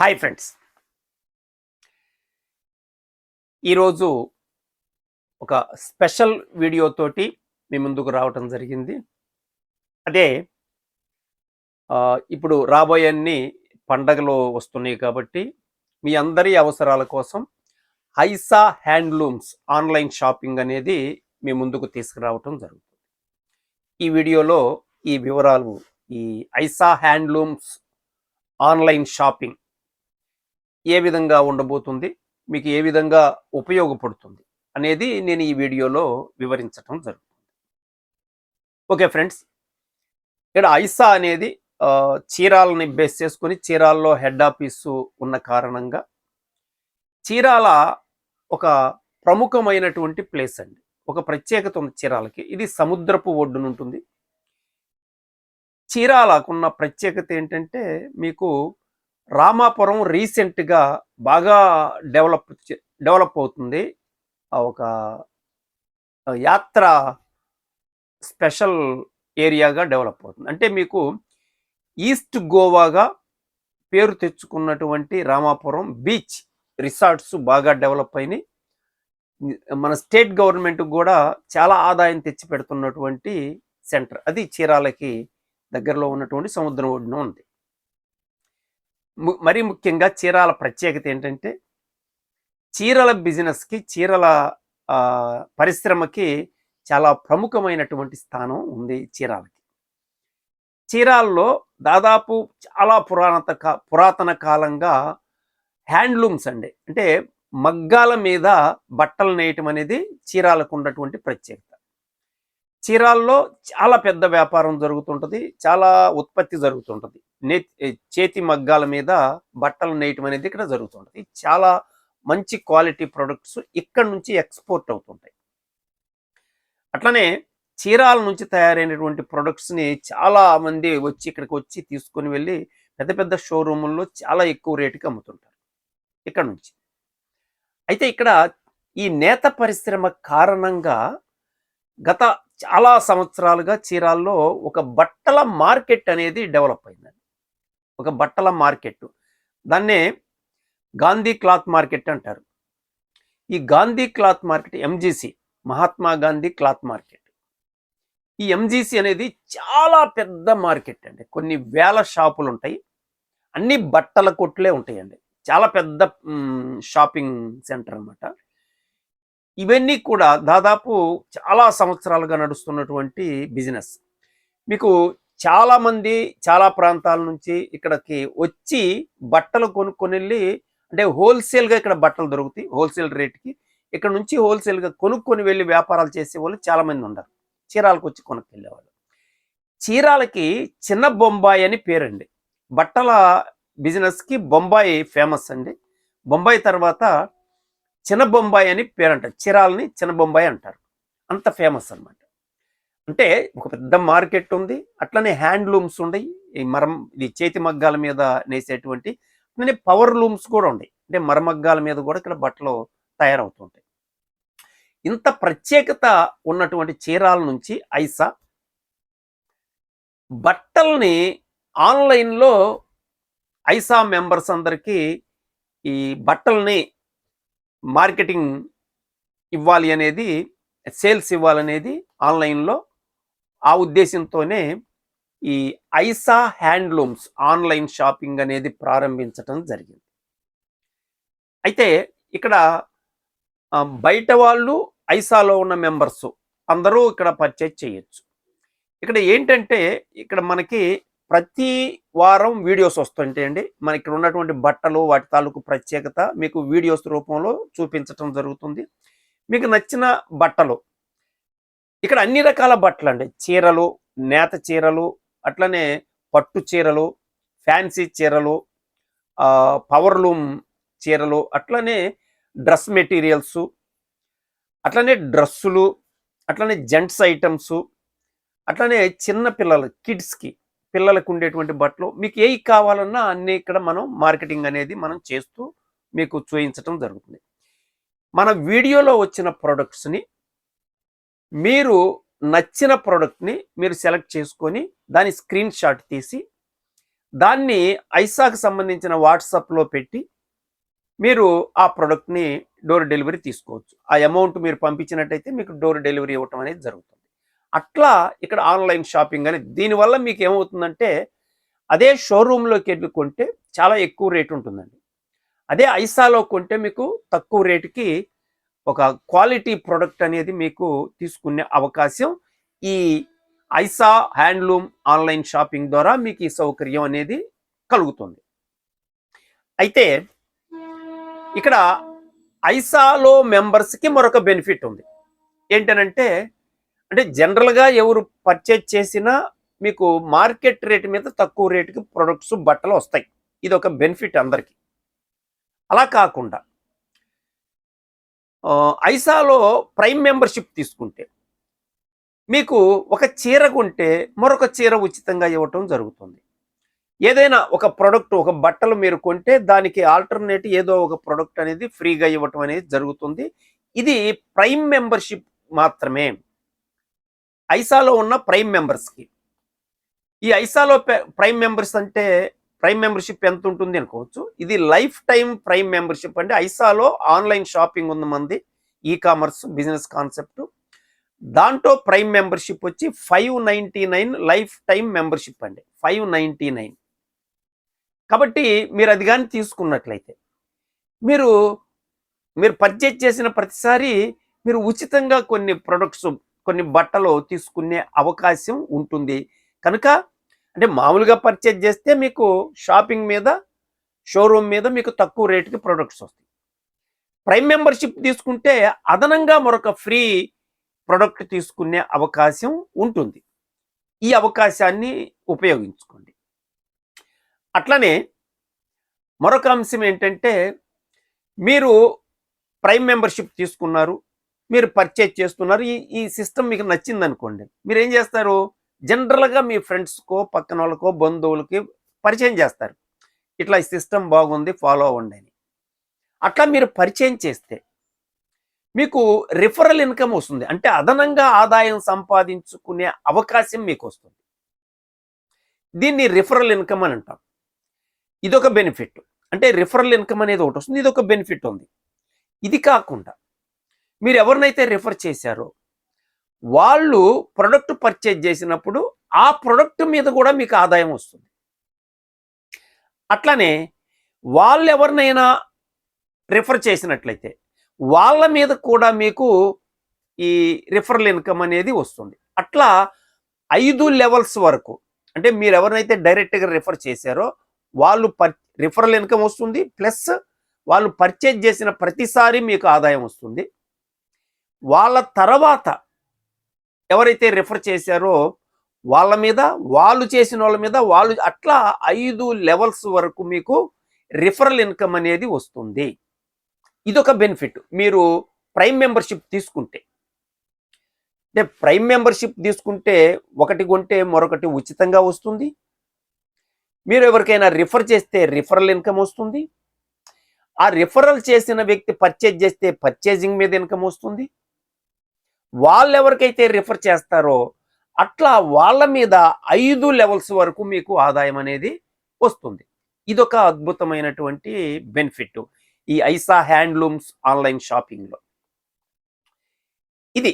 Hi friends. ఈరోజు ఒక special వీడియోతోటి మీ ముందుకు రావటం జరిగింది. అదే ఇప్పుడు రాబోయే పండగలు వస్తున్నాయి కాబట్టి మీ అందరి అవసరాల కోసం ఐసా హ్యాండ్లూమ్స్ ఆన్లైన్ షాపింగ్ అనేది మీ ముందుకు తీసుకురావటం జరుగుతుంది. ఈ వీడియోలో ఈ వివరాలు ఈ ఐసా హ్యాండ్లూమ్స్ ఆన్లైన్ షాపింగ్ ఏ విధంగా ఉండబోతుంది మీకు ఏ విధంగా ఉపయోగపడుతుంది అనేది నేను ఈ వీడియోలో వివరించటం జరుగుతుంది. ఓకే ఫ్రెండ్స్ ఇక్కడ ఐసా అనేది చీరాలని బేస్ చేసుకొని చీరాల్లో హెడ్ ఆఫీసు ఉన్న కారణంగా చీరాల ఒక ప్రముఖమైనటువంటి ప్లేస్ అండి. ఒక ప్రత్యేకత ఉంది చీరాలకి. ఇది సముద్రపు ఒడ్డున ఉంటుంది. చీరాలకున్న ప్రత్యేకత ఏంటంటే మీకు రామాపురం రీసెంట్గా బాగా డెవలప్ చే- డెవలప్ అవుతుంది. ఆ ఒక యాత్ర స్పెషల్ ఏరియాగా డెవలప్ అవుతుంది. అంటే మీకు ఈస్ట్ గోవాగా పేరు తెచ్చుకున్నటువంటి రామాపురం బీచ్ రిసార్ట్స్ బాగా డెవలప్ అయినాయి. మన స్టేట్ గవర్నమెంట్ కూడా చాలా ఆదాయం తెచ్చి పెడుతున్నటువంటి సెంటర్. అది చీరాలకి దగ్గరలో ఉన్నటువంటి సముద్రం ఒడ్డున ఉంది. మరీ ముఖ్యంగా చీరాల ప్రత్యేకత ఏంటంటే చీరల బిజినెస్కి చీరల పరిశ్రమకి చాలా ప్రముఖమైనటువంటి స్థానం ఉంది చీరాలకి. చీరాల్లో దాదాపు చాలా పురాణత పురాతన కాలంగా హ్యాండ్లూమ్స్ అండి. అంటే మగ్గాల మీద బట్టలు నేయటం అనేది చీరాలకు ఉన్నటువంటి ప్రత్యేకత. చీరాల్లో చాలా పెద్ద వ్యాపారం జరుగుతుంటుంది చాలా ఉత్పత్తి జరుగుతుంటుంది. నే చేతి మగ్గాల మీద బట్టలు నేయటం అనేది ఇక్కడ జరుగుతుంటుంది. చాలా మంచి క్వాలిటీ ప్రొడక్ట్స్ ఇక్కడ నుంచి ఎక్స్పోర్ట్ అవుతుంటాయి. అట్లనే చీరాల నుంచి తయారైనటువంటి ప్రొడక్ట్స్ని చాలా మంది వచ్చి ఇక్కడికి వచ్చి తీసుకొని వెళ్ళి పెద్ద పెద్ద షోరూముల్లో చాలా ఎక్కువ రేటుకి అమ్ముతుంటారు ఇక్కడ నుంచి. అయితే ఇక్కడ ఈ నేత పరిశ్రమ కారణంగా గత చాలా సంవత్సరాలుగా చీరాల్లో ఒక బట్టల మార్కెట్ అనేది డెవలప్ అయిందండి. ఒక బట్టల మార్కెట్. దాన్నే గాంధీ క్లాత్ మార్కెట్ అంటారు. ఈ Gandhi cloth market MGC Mahatma Gandhi cloth market. ఈ ఎంజీసీ అనేది చాలా పెద్ద మార్కెట్ అండి. కొన్ని వేల షాపులు ఉంటాయి. అన్ని బట్టల కొట్లే ఉంటాయండి. చాలా పెద్ద షాపింగ్ సెంటర్ అన్నమాట. ఇవన్నీ కూడా దాదాపు చాలా సంవత్సరాలుగా నడుస్తున్నటువంటి బిజినెస్. మీకు చాలామంది చాలా ప్రాంతాల నుంచి ఇక్కడికి వచ్చి బట్టలు కొనుక్కొని వెళ్ళి అంటే హోల్సేల్గా ఇక్కడ బట్టలు దొరుకుతాయి హోల్సేల్ రేట్కి. ఇక్కడ నుంచి హోల్సేల్గా కొనుక్కొని వెళ్ళి వ్యాపారాలు చేసే వాళ్ళు చాలా మంది ఉన్నారు. చీరాలకు వచ్చి కొనుక్కు చీరాలకి చిన్న బొంబాయి అని పేరండి. బట్టల బిజినెస్కి బొంబాయి ఫేమస్ అండి. బొంబాయి తర్వాత చిన్న బొంబాయి అని పేరు అంటారు చీరాలని చిన్న బొంబాయి అంటారు. అంత ఫేమస్ అన్నమాట. అంటే ఒక పెద్ద మార్కెట్ ఉంది. అట్లనే హ్యాండ్లూమ్స్ ఉన్నాయి ఈ మరం ఇది చేతి మగ్గాల మీద నేసేటువంటి అట్లనే పవర్ లూమ్స్ కూడా ఉన్నాయి అంటే మరమగ్గాల మీద కూడా ఇక్కడ బట్టలు తయారవుతుంటాయి. ఇంత ప్రత్యేకత ఉన్నటువంటి చీరాల నుంచి ఐసా బట్టల్ని ఆన్లైన్లో ఐసా మెంబర్స్ అందరికీ ఈ బట్టల్ని మార్కెటింగ్ ఇవ్వాలి అనేది సేల్స్ ఇవ్వాలనేది ఆన్లైన్లో ఆ ఉద్దేశంతోనే ఈ ఐసా హ్యాండ్లూమ్స్ ఆన్లైన్ షాపింగ్ అనేది ప్రారంభించటం జరిగింది. అయితే ఇక్కడ బయట వాళ్ళు ఐసాలో ఉన్న మెంబర్స్ అందరూ ఇక్కడ పర్చేజ్ చేయొచ్చు. ఇక్కడ ఏంటంటే ఇక్కడ మనకి ప్రతి వారం వీడియోస్ వస్తుంటాయండి మన ఇక్కడ ఉన్నటువంటి బట్టలు వాటి తాలూకు ప్రత్యేకత మీకు వీడియోస్ రూపంలో చూపించటం జరుగుతుంది. మీకు నచ్చిన బట్టలు ఇక్కడ అన్ని రకాల బట్టలు అండి. చీరలు నేత చీరలు అట్లనే పట్టు చీరలు ఫ్యాన్సీ చీరలు పవర్లూమ్ చీరలు అట్లనే డ్రెస్ మెటీరియల్స్ అట్లనే డ్రెస్సులు అట్లనే జెంట్స్ ఐటమ్స్ అట్లనే చిన్న పిల్లలు కిడ్స్కి పిల్లలకు ఉండేటువంటి బట్టలు. మీకు ఏవి కావాలన్నా అన్ని ఇక్కడ మనం మార్కెటింగ్ అనేది మనం చేస్తూ మీకు చూపించటం జరుగుతుంది. మన వీడియోలో వచ్చిన ప్రొడక్ట్స్ని మీరు నచ్చిన ప్రోడక్ట్ని మీరు సెలెక్ట్ చేసుకొని దాని స్క్రీన్ షాట్ తీసి దాన్ని ఐసాకు సంబంధించిన వాట్సాప్లో పెట్టి మీరు ఆ ప్రోడక్ట్ని డోర్ డెలివరీ తీసుకోవచ్చు. ఆ అమౌంట్ మీరు పంపించినట్టయితే మీకు డోర్ డెలివరీ ఇవ్వటం అనేది జరుగుతుంది. అట్లా ఇక్కడ ఆన్లైన్ షాపింగ్ అనేది దీనివల్ల మీకు ఏమవుతుందంటే అదే షోరూంలోకి వెళ్ళి కొంటే చాలా ఎక్కువ రేటు ఉంటుందండి. అదే ఐసాలో కొంటే మీకు తక్కువ రేటుకి ఒక క్వాలిటీ ప్రోడక్ట్ అనేది మీకు తీసుకునే అవకాశం ఈ ఐసా హ్యాండ్లూమ్ ఆన్లైన్ షాపింగ్ ద్వారా మీకు ఈ సౌకర్యం అనేది కలుగుతుంది. అయితే ఇక్కడ ఐసాలో మెంబర్స్కి మరొక బెనిఫిట్ ఉంది. ఏంటనంటే అంటే జనరల్గా ఎవరు పర్చేజ్ చేసినా మీకు మార్కెట్ రేట్ మీద తక్కువ రేటుకి ప్రొడక్ట్స్ బట్టలు వస్తాయి. ఇది ఒక బెనిఫిట్ అందరికీ. అలా కాకుండా ఐసాలో ప్రైమ్ మెంబర్షిప్ తీసుకుంటే మీకు ఒక చీర కొంటే మరొక చీర ఉచితంగా ఇవ్వటం జరుగుతుంది. ఏదైనా ఒక ప్రోడక్ట్ ఒక బట్టలు మీరు కొంటే దానికి ఆల్టర్నేటివ్ ఏదో ఒక ప్రోడక్ట్ అనేది ఫ్రీగా ఇవ్వటం అనేది జరుగుతుంది. ఇది ప్రైమ్ మెంబర్షిప్ మాత్రమే. ఐసాలో ఉన్న ప్రైమ్ మెంబర్స్కి. ఈ ఐసాలో ప్రైమ్ మెంబర్స్ అంటే ప్రైమ్ మెంబర్షిప్ ఎంత ఉంటుంది అనుకోవచ్చు. ఇది లైఫ్ టైం ప్రైమ్ మెంబర్షిప్ అంటే ఐసాలో ఆన్లైన్ షాపింగ్ ఉంది మంది. ఈ కామర్స్ బిజినెస్ కాన్సెప్ట్ దాంట్లో ప్రైమ్ మెంబర్షిప్ వచ్చి five ninety nine lifetime membership అండి. Five ninety nine. కాబట్టి మీరు అది కానీ తీసుకున్నట్లయితే మీరు మీరు పర్చేజ్ చేసిన ప్రతిసారి మీరు ఉచితంగా కొన్ని ప్రొడక్ట్స్ కొన్ని బట్టలు తీసుకునే అవకాశం ఉంటుంది. కనుక అంటే మామూలుగా పర్చేజ్ చేస్తే మీకు షాపింగ్ మీద షోరూమ్ మీద మీకు తక్కువ రేటుకి ప్రొడక్ట్స్ వస్తాయి. ప్రైమ్ మెంబర్షిప్ తీసుకుంటే అదనంగా మరొక ఫ్రీ ప్రొడక్ట్ తీసుకునే అవకాశం ఉంటుంది. ఈ అవకాశాన్ని ఉపయోగించుకోండి. అట్లనే మరొక అంశం ఏంటంటే మీరు ప్రైమ్ మెంబర్షిప్ తీసుకున్నారు మీరు పర్చేజ్ చేస్తున్నారు ఈ ఈ సిస్టమ్ మీకు నచ్చింది అనుకోండి మీరు ఏం చేస్తారు? జనరల్గా మీ ఫ్రెండ్స్కో పక్కన వాళ్ళకో బంధువులకి పరిచయం చేస్తారు. ఇట్లా ఈ సిస్టమ్ బాగుంది ఫాలో అవ్వండి అని. అట్లా మీరు పరిచయం చేస్తే మీకు రిఫరల్ ఇన్కమ్ వస్తుంది. అంటే అదనంగా ఆదాయం సంపాదించుకునే అవకాశం మీకు వస్తుంది. దీన్ని రిఫరల్ ఇన్కమ్ అని అంటాం. ఇదొక బెనిఫిట్. అంటే రిఫరల్ ఇన్కమ్ అనేది ఒకటి వస్తుంది. ఇదొక బెనిఫిట్ ఉంది. ఇది కాకుండా మీరు ఎవరినైతే రిఫర్ చేశారో వాళ్ళు ప్రొడక్ట్ పర్చేజ్ చేసినప్పుడు ఆ ప్రొడక్ట్ మీద కూడా మీకు ఆదాయం వస్తుంది. అట్లనే వాళ్ళు ఎవరినైనా రిఫర్ చేసినట్లయితే వాళ్ళ మీద కూడా మీకు ఈ రిఫరల్ ఇన్కమ్ అనేది వస్తుంది. అట్లా ఐదు లెవెల్స్ వరకు అంటే మీరు ఎవరినైతే డైరెక్ట్గా రిఫర్ చేశారో వాళ్ళు పర్ రిఫరల్ ఇన్కమ్ వస్తుంది ప్లస్ వాళ్ళు పర్చేజ్ చేసిన ప్రతిసారి మీకు ఆదాయం వస్తుంది. వాళ్ళ తర్వాత ఎవరైతే రిఫర్ చేశారో వాళ్ళ మీద వాళ్ళు చేసిన వాళ్ళ మీద వాళ్ళు అట్లా ఐదు లెవెల్స్ వరకు మీకు రిఫరల్ ఇన్కమ్ అనేది వస్తుంది. ఇదొక బెనిఫిట్. మీరు ప్రైమ్ మెంబర్షిప్ తీసుకుంటే. అంటే ప్రైమ్ మెంబర్షిప్ తీసుకుంటే ఒకటి కొంటే మరొకటి ఉచితంగా వస్తుంది. మీరు ఎవరికైనా రిఫర్ చేస్తే రిఫరల్ ఇన్కమ్ వస్తుంది. ఆ రిఫరల్ చేసిన వ్యక్తి పర్చేజ్ చేస్తే పర్చేజింగ్ మీద ఇన్కమ్ వస్తుంది. వాళ్ళు ఎవరికైతే రిఫర్ చేస్తారో అట్లా వాళ్ళ మీద ఐదు లెవెల్స్ వరకు మీకు ఆదాయం అనేది వస్తుంది. ఇదొక అద్భుతమైనటువంటి బెనిఫిట్ ఈ ఐసా హ్యాండ్లూమ్స్ ఆన్లైన్ షాపింగ్లో. ఇది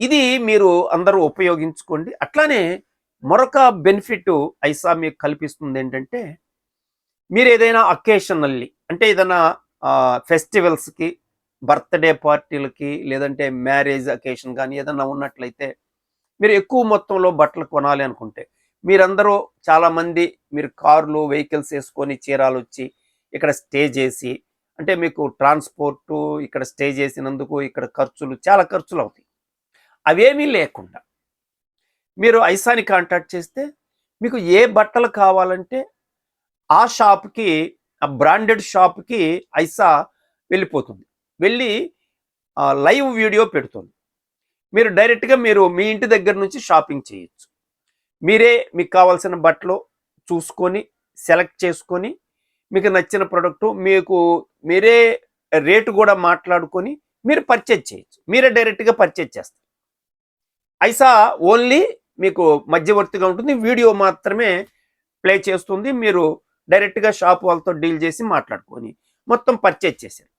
ఇది మీరు అందరూ ఉపయోగించుకోండి. అట్లానే మరొక బెనిఫిట్ ఐసా మీకు కల్పిస్తుంది ఏంటంటే మీరు ఏదైనా అకేషనల్లీ అంటే ఏదైనా ఫెస్టివల్స్కి బర్త్డే పార్టీలకి లేదంటే మ్యారేజ్ అకేషన్ కానీ ఏదైనా ఉన్నట్లయితే మీరు ఎక్కువ మొత్తంలో బట్టలు కొనాలి అనుకుంటే మీరందరూ చాలామంది మీరు కార్లు వెహికల్స్ వేసుకొని చీరాలు వచ్చి ఇక్కడ స్టే చేసి అంటే మీకు ట్రాన్స్పోర్టు ఇక్కడ స్టే చేసినందుకు ఇక్కడ ఖర్చులు చాలా ఖర్చులు అవుతాయి. అవేమీ లేకుండా మీరు ఐసాని కాంటాక్ట్ చేస్తే మీకు ఏ బట్టలు కావాలంటే ఆ షాప్కి ఆ బ్రాండెడ్ షాప్కి ఐసా వెళ్ళిపోతుంది. వెళ్ళి లైవ్ వీడియో పెడుతుంది. మీరు డైరెక్ట్గా మీరు మీ ఇంటి దగ్గర నుంచి షాపింగ్ చేయొచ్చు. మీరే మీకు కావాల్సిన బట్టలు చూసుకొని సెలెక్ట్ చేసుకొని మీకు నచ్చిన ప్రోడక్ట్ మీకు మీరే రేటు కూడా మాట్లాడుకొని మీరు పర్చేజ్ చేయొచ్చు. మీరే డైరెక్ట్గా పర్చేజ్ చేస్తారు. ఐసా ఓన్లీ మీకు మధ్యవర్తిగా ఉంటుంది. వీడియో మాత్రమే ప్లే చేస్తుంది. మీరు డైరెక్ట్గా షాప్ వాళ్ళతో డీల్ చేసి మాట్లాడుకొని మొత్తం పర్చేజ్ చేశారు.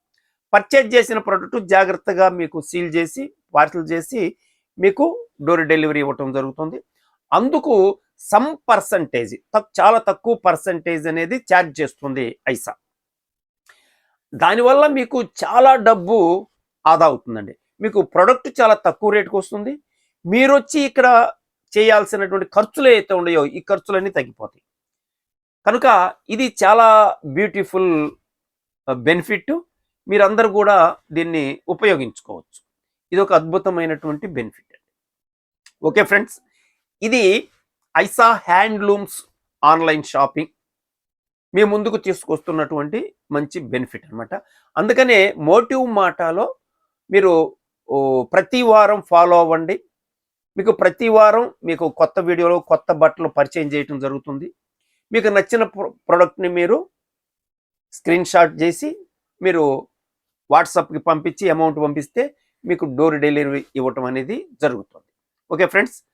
పర్చేజ్ చేసిన ప్రోడక్ట్ జాగ్రత్తగా మీకు సీల్ చేసి పార్సిల్ చేసి మీకు డోర్ డెలివరీ ఇవ్వటం జరుగుతుంది. అందుకు సమ్ పర్సంటేజ్ చాలా తక్కువ పర్సంటేజ్ అనేది ఛార్జ్ చేస్తుంది ఐసా. దానివల్ల మీకు చాలా డబ్బు ఆదా అవుతుందండి. మీకు ప్రొడక్ట్ చాలా తక్కువ రేటుకు వస్తుంది. మీరు వచ్చి ఇక్కడ చేయాల్సినటువంటి ఖర్చులు ఏవైతే ఉన్నాయో ఈ ఖర్చులన్నీ తగ్గిపోతాయి. కనుక ఇది చాలా బ్యూటిఫుల్ బెనిఫిట్ uh, మీరందరూ కూడా దీన్ని ఉపయోగించుకోవచ్చు. ఇది ఒక అద్భుతమైనటువంటి బెనిఫిట్ ఓకే ఫ్రెండ్స్ ఇది ఐసా హ్యాండ్లూమ్స్ ఆన్లైన్ షాపింగ్. మీ ముందుకు తీసుకొస్తున్నటువంటి మంచి బెనిఫిట్ అనమాట అందుకనే మోటివ్ మాటాలో మీరు ప్రతి వారం ఫాలో అవ్వండి. మీకు ప్రతి వారం మీకు కొత్త వీడియోలో కొత్త బట్టలు పరిచయం చేయటం జరుగుతుంది. మీకు నచ్చిన ప్రొ- ప్రోడక్ట్ని మీరు స్క్రీన్ షాట్ చేసి మీరు వాట్సాప్కి పంపించి అమౌంట్ పంపిస్తే మీకు డోర్ డెలివరీ ఇవ్వటం అనేది జరుగుతుంది. ఓకే ఫ్రెండ్స్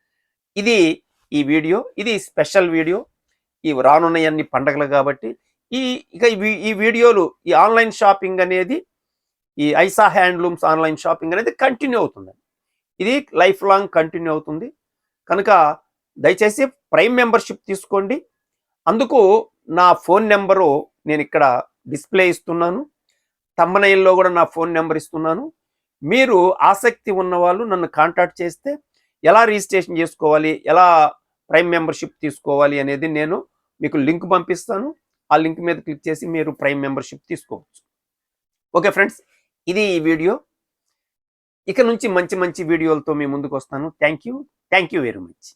ఇది ఈ వీడియో ఇది స్పెషల్ వీడియో. ఈ రానున్నాయన్ని పండగలు కాబట్టి ఈ ఇక ఈ వీ- ఈ వీడియోలు ఈ ఆన్లైన్ షాపింగ్ అనేది ఈ ఐసా హ్యాండ్లూమ్స్ ఆన్లైన్ షాపింగ్ అనేది కంటిన్యూ అవుతుంది. ఇది లైఫ్ లాంగ్ కంటిన్యూ అవుతుంది. కనుక దయచేసి ప్రైమ్ మెంబర్షిప్ తీసుకోండి. అందుకు నా ఫోన్ నెంబరు నేను ఇక్కడ డిస్ప్లే ఇస్తున్నాను. తమ్మనైల్లో కూడా నా ఫోన్ నెంబర్ ఇస్తున్నాను. మీరు ఆసక్తి ఉన్నవాళ్ళు నన్ను కాంటాక్ట్ చేస్తే ఎలా రిజిస్ట్రేషన్ చేసుకోవాలి ఎలా ప్రైమ్ మెంబర్షిప్ తీసుకోవాలి అనేది నేను మీకు లింక్ పంపిస్తాను. ఆ లింక్ మీద క్లిక్ చేసి మీరు ప్రైమ్ మెంబర్షిప్ తీసుకోవచ్చు. ఓకే ఫ్రెండ్స్ ఇది ఈ వీడియో. ఇక నుంచి మంచి మంచి వీడియోలతో మీ ముందుకు వస్తాను. Thank you. Thank you very much.